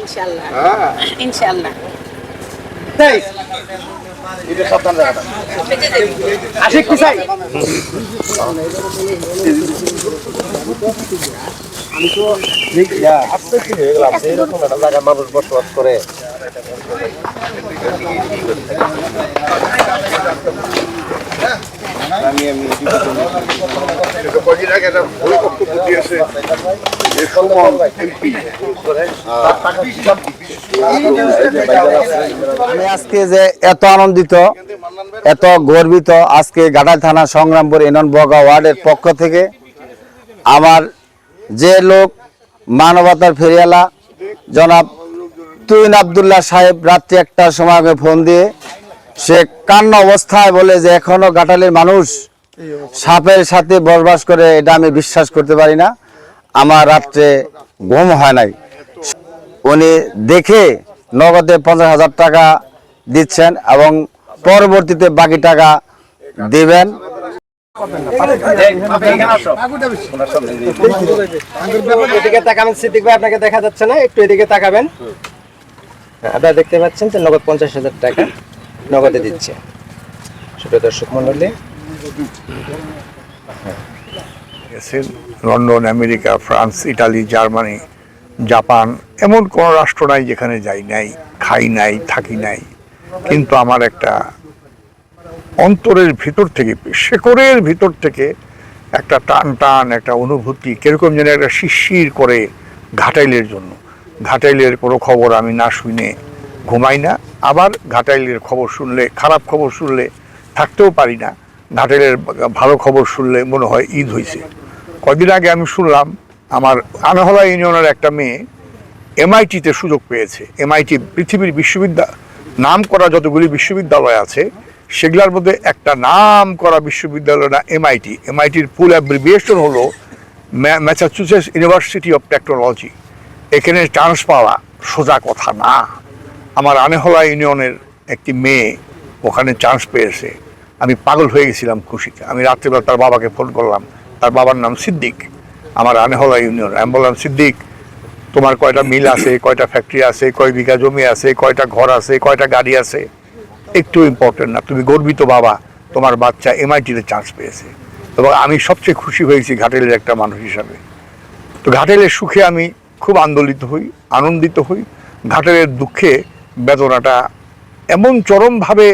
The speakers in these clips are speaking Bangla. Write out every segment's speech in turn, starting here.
ইনশাল্লাহ হ্যাঁ। ইনশাল্লাহ এটা সাবধান রাখা আশিক পিছাই এরকম একটা জায়গায় মানুষ বসবাস করে আমি আমি ভুল এমপি আমি আজকে যে এত আনন্দিত, এত গর্বিত, আজকে গাটাল থানা সংগ্রামপুর এনন বগা ওয়ার্ডের পক্ষ থেকে আমার যে লোক মানবতার ফেরিয়ালা জনাব তুইন আবদুল্লাহ সাহেব, রাত্রি একটার সময় ফোন দিয়ে সে কান্ন অবস্থায় বলে যে এখনও গাটালের মানুষ সাপের সাথে বসবাস করে এটা আমি বিশ্বাস করতে পারি না। আমার রাত্রে ঘুম হয় নাই। উনি দেখে নগদে পঞ্চাশ হাজার টাকা দিচ্ছেন এবং পরবর্তীতে বাকি টাকা দেবেন। আপনাকে দেখা যাচ্ছে না একটু এদিকে তাকাবেন। হ্যাঁ, আপনারা দেখতে পাচ্ছেন যে নগদ পঞ্চাশ হাজার টাকা। নগদে দিচ্ছে। দর্শক মন্ডলী London, America, France, Italy, Germany, Japan, এমন কোন রাষ্ট্র নাই যেখানে যাই নাই, খাই নাই, থাকি নাই। কিন্তু আমার একটা অন্তরের ভিতর থেকে, শেকড়ের ভিতর থেকে একটা টান টান, একটা অনুভূতি, কীরকম যেন একটা শিরশির করে ঘাটাইলের জন্য। ঘাটাইলের কোনো খবর আমি না শুনে ঘুমাই না, আবার ঘাটাইলের খবর শুনলে, খারাপ খবর শুনলে থাকতেও পারি না। ঘাটাইলের ভালো খবর শুনলে মনে হয় ঈদ হয়েছে কদিন আগে আমি শুনলাম, আমার আনহলা ইউনিয়নের একটা মেয়ে এমআইটিতে সুযোগ পেয়েছে। এমআইটি পৃথিবীর বিশ্ববিদ্যালয় নাম করা যতগুলি বিশ্ববিদ্যালয় আছে, সেগুলোর মধ্যে একটা নাম করা বিশ্ববিদ্যালয় না, এমআইটি। এমআইটির ফুল অ্যাব্রিভিয়েশন হলো ম্যাসাচুসেটস ইউনিভার্সিটি অফ টেকনোলজি এখানে চান্স পাওয়া সোজা কথা না। আমার আনেহলা ইউনিয়নের একটি মেয়ে ওখানে চান্স পেয়েছে। আমি পাগল হয়ে গেছিলাম খুশিতে। আমি রাত্রিবেলা তার বাবাকে ফোন করলাম। তার বাবার নাম সিদ্দিক। আমার আনেহলা ইউনিয়ন। আমি বললাম, সিদ্দিক, তোমার কয়টা মিল আছে? কয়টা ফ্যাক্টরি আছে? কয় বিঘা জমি আছে? কয়টা ঘর আছে? কয়টা গাড়ি আছে? একটু ইম্পর্টেন্ট না। তুমি গর্বিত বাবা, তোমার বাচ্চা এমআইটিতে চান্স পেয়েছে। এবং আমি সবচেয়ে খুশি হয়েছি ঘাটেলের একটা মানুষ হিসাবে। তো ঘাটেলের সুখে আমি খুব আন্দোলিত হই, আনন্দিত হই। ঘাটেলের দুঃখে বেদনাটা এমন চরমভাবে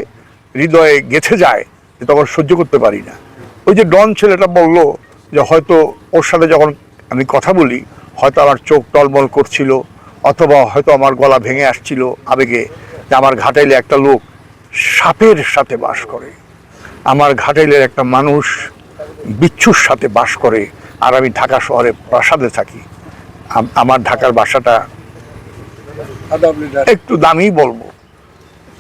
হৃদয়ে গেথে যায় যে তখন সহ্য করতে পারি না। ওই যে ডন ছেলেটা বলল যে হয়তো ওর সাথে যখন আমি কথা বলি, হয়তো আমার চোখ টলমল করছিল, অথবা হয়তো আমার গলা ভেঙে আসছিল আবেগে যে আমার ঘাটাইলে একটা লোক সাপের সাথে বাস করে। আমার ঘাটাইলের একটা মানুষ বিচ্ছুর সাথে বাস করে। আর আমি ঢাকা শহরে প্রাসাদে থাকি। আমার ঢাকার বাসাটা একটু দামি বলব।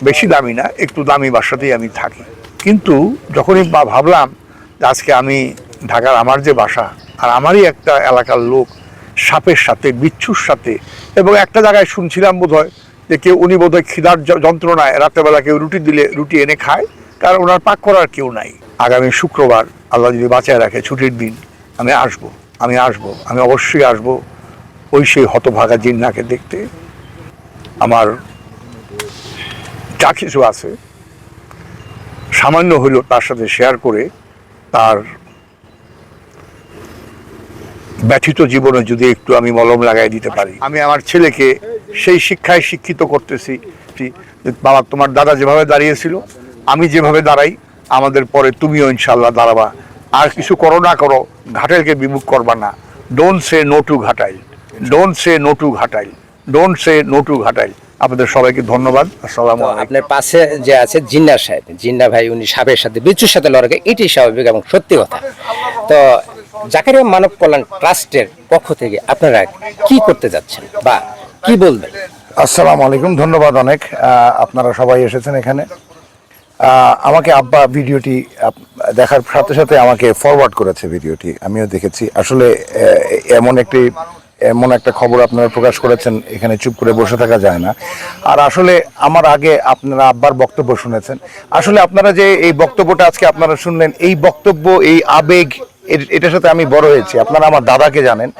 বেশি দামি না, একটু দামি বাসাতেই আমি থাকি। কিন্তু যখনই বা- ভাবলাম আজকে আমি ঢাকার আমার যে বাসা আর আমারই একটা এলাকার লোক সাপের সাথে, বিচ্ছুর সাথে এবং একটা জায়গায় শুনছিলাম বোধহয় যে কেউ, উনি বোধহয় খিদার যন্ত্রণায় রাতেরবেলা কেউ রুটি দিলে, রুটি এনে খায়, কারণ ওনার পাক করার কেউ নাই। আগামী শুক্রবার আল্লাহ যদি বাঁচায় রাখে ছুটির দিন, আমি আসব আমি আসব, আমি অবশ্যই আসব। ওই সেই হতভাগা জিন্নাকে দেখতে। আমার যা কিছু আছে, সামান্য হইলেও তার সাথে শেয়ার করে তার ব্যথিত জীবনে যদি একটু আমি মলম লাগাই দিতে পারি। আমি আমার ছেলেকে সেই শিক্ষায় শিক্ষিত করতেছি বাবা তোমার দাদা যেভাবে দাঁড়িয়েছিল, আমি যেভাবে দাঁড়াই, আমাদের পরে তুমিও ইনশাল্লাহ দাঁড়াবা। আর কিছু করো না করো, ঘাটাইলকে বিমুখ করবা না। Don't say no to Ghatail. Don't say no to Ghatail. Don't say no to Ghatail আপনাদের সবাইকে ধন্যবাদ। আসসালামু আপনার পাশে যে আছে জিন্না সাহেব। জিন্না ভাই উনি সাপের সাথে বিচ্ছুর সাথে লড়াই এটি স্বাভাবিক এবং সত্যি কথা। তো জাকারিয়া মানব কল্যাণ ট্রাস্টের পক্ষ থেকে আপনারা কি করতে যাচ্ছেন বা কি বলবেন? আসসালামু আলাইকুম। ধন্যবাদ অনেক। আপনারা সবাই এসেছেন এখানে। আমাকে আব্বা ভিডিওটি দেখার সাথে সাথে আমাকে ফরওয়ার্ড করেছে ভিডিওটি। আমিও দেখেছি। আসলে এমন একটি এমন একটা খবর আপনারা প্রকাশ করেছেন, এখানে চুপ করে বসে থাকা যায় না। আর আসলে আমার আগে আপনারা আব্বার বক্তব্য শুনেছেন। আসলে আপনারা যে এই বক্তব্যটা আজকে আপনারা শুনলেন, এই বক্তব্য, এই আবেগ এটার সাথে আমি বড় হয়েছি। আপনারা আমার দাদাকে জানেন,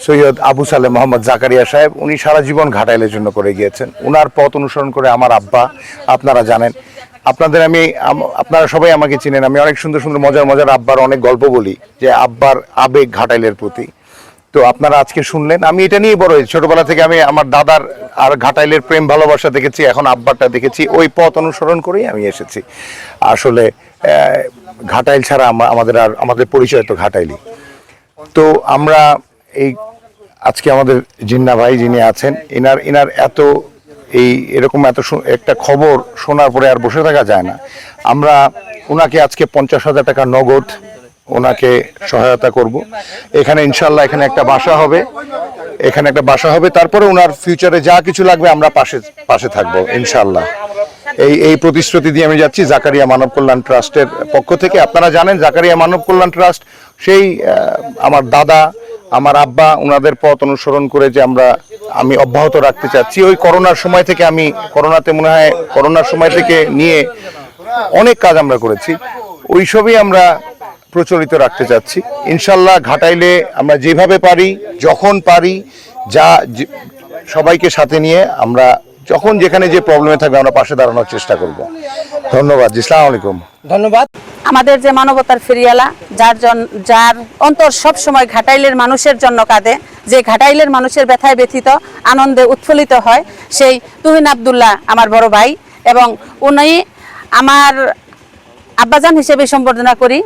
সৈয়দ আবু সালে মোহাম্মদ জাকারিয়া সাহেব। উনি সারা জীবন ঘাটাইলের জন্য করে গিয়েছেন। ওনার পথ অনুসরণ করে আমার আব্বা, আপনারা জানেন। আপনাদের আমি, আপনারা সবাই আমাকে চিনেন। আমি অনেক সুন্দর সুন্দর, মজার মজার আব্বার অনেক গল্প বলি, যে আব্বার আবেগ ঘাটাইলের প্রতি। তো আপনারা আজকে শুনলেন। আমি এটা নিয়ে বড় হয়েছি। ছোটবেলা থেকে আমি আমার দাদার আর ঘাটাইলের প্রেম ভালোবাসা দেখেছি, এখন আব্বারটা দেখেছি। ওই পথ অনুসরণ করেই আমি এসেছি। আসলে ঘাটাইল ছাড়া আমাদের আর, আমাদের পরিচয় তো ঘাটাইলি তো আমরা এই, আজকে আমাদের জিন্না ভাই যিনি আছেন, এনার এনার এত এই, এরকম এত একটা খবর শোনার পরে আর বসে থাকা যায় না। আমরা ওনাকে আজকে পঞ্চাশ হাজার টাকা নগদ ওনাকে সহায়তা করব। এখানে ইনশাল্লাহ এখানে একটা বাসা হবে। এখানে একটা বাসা হবে। তারপরে ওনার ফিউচারে যা কিছু লাগবে আমরা পাশে পাশে থাকব ইনশাল্লাহ এই এই প্রতিশ্রুতি দিয়ে আমি যাচ্ছি জাকারিয়া মানব কল্যাণ ট্রাস্টের পক্ষ থেকে। আপনারা জানেন জাকারিয়া মানব কল্যাণ ট্রাস্ট সেই আমার দাদা, আমার আব্বা ওনাদের পথ অনুসরণ করে যে আমরা, আমি অব্যাহত রাখতে চাচ্ছি। ওই করোনার সময় থেকে আমি, করোনাতে মনে হয়, করোনার সময় থেকে নিয়ে অনেক কাজ আমরা করেছি। ওইসবই আমরা প্রচলিত রাখতে চাচ্ছি। ইনশাল্লাহ ঘাটাইলে আমরা যেভাবে পারি যখন পারি যা সবাইকে সাথে নিয়ে আমরা যখন যেখানে যে প্রবলেমে থাকবে আমরা পাশে দাঁড়ানোর চেষ্টা করব। ধন্যবাদ ইসলাম আলাইকুম। ধন্যবাদ। আমাদের যে মানবতার ফেরিয়ালা যার জন যার অন্তর সব সময় ঘাটাইলের মানুষের জন্য কাঁদে যে ঘাটাইলের মানুষের ব্যথায় ব্যথিত আনন্দে উৎফুল্লিত হয় সেই তুহিন আবদুল্লাহ আমার বড় ভাই এবং উনি আমার আব্বাজান হিসেবে সম্বর্ধনা করি।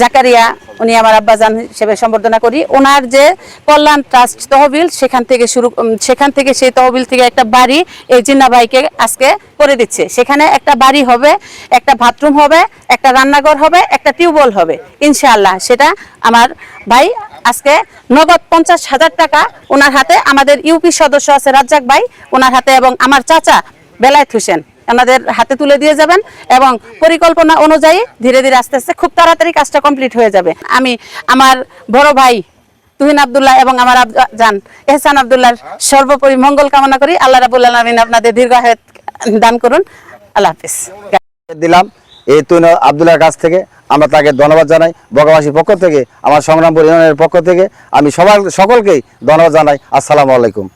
জাকারিয়া, উনি আমার আব্বাজান হিসেবে সম্বর্ধনা করি। ওনার যে কল্যাণ ট্রাস্ট তহবিল, সেখান থেকে শুরু সেখান থেকে সেই তহবিল থেকে একটা বাড়ি এই জিন্না ভাইকে আজকে করে দিচ্ছে। সেখানে একটা বাড়ি হবে, একটা বাথরুম হবে, একটা রান্নাঘর হবে, একটা টিউবওয়েল হবে। ইনশাআল্লাহ সেটা আমার ভাই আজকে নগদ পঞ্চাশ হাজার টাকা ওনার হাতে, আমাদের ইউপি সদস্য আছে রাজ্জাক ভাই, ওনার হাতে এবং আমার চাচা বেলায়েত হোসেন। ওনাদের হাতে তুলে দিয়ে যাবেন এবং পরিকল্পনা অনুযায়ী ধীরে ধীরে আস্তে আস্তে খুব তাড়াতাড়ি কাজটা কমপ্লিট হয়ে যাবে। আমি আমার বড় ভাই তুহিন আব্দুল্লাহ এবং আমার জান এহসান আব্দুল্লাহর সর্বোপরি মঙ্গল কামনা করি। আল্লাহ রাবুল আলমিন আপনাদের দীর্ঘায়ত দান করুন। আল্লাহ হাফিজ। দিলাম এই তুইন আবদুল্লাহর কাছ থেকে। আমরা তাকে ধন্যবাদ জানাই। বগাবাসীর পক্ষ থেকে, আমার সংগ্রামপুর ইউনিয়নের পক্ষ থেকে আমি সবার সকলকেই ধন্যবাদ জানাই। আসসালামু আলাইকুম।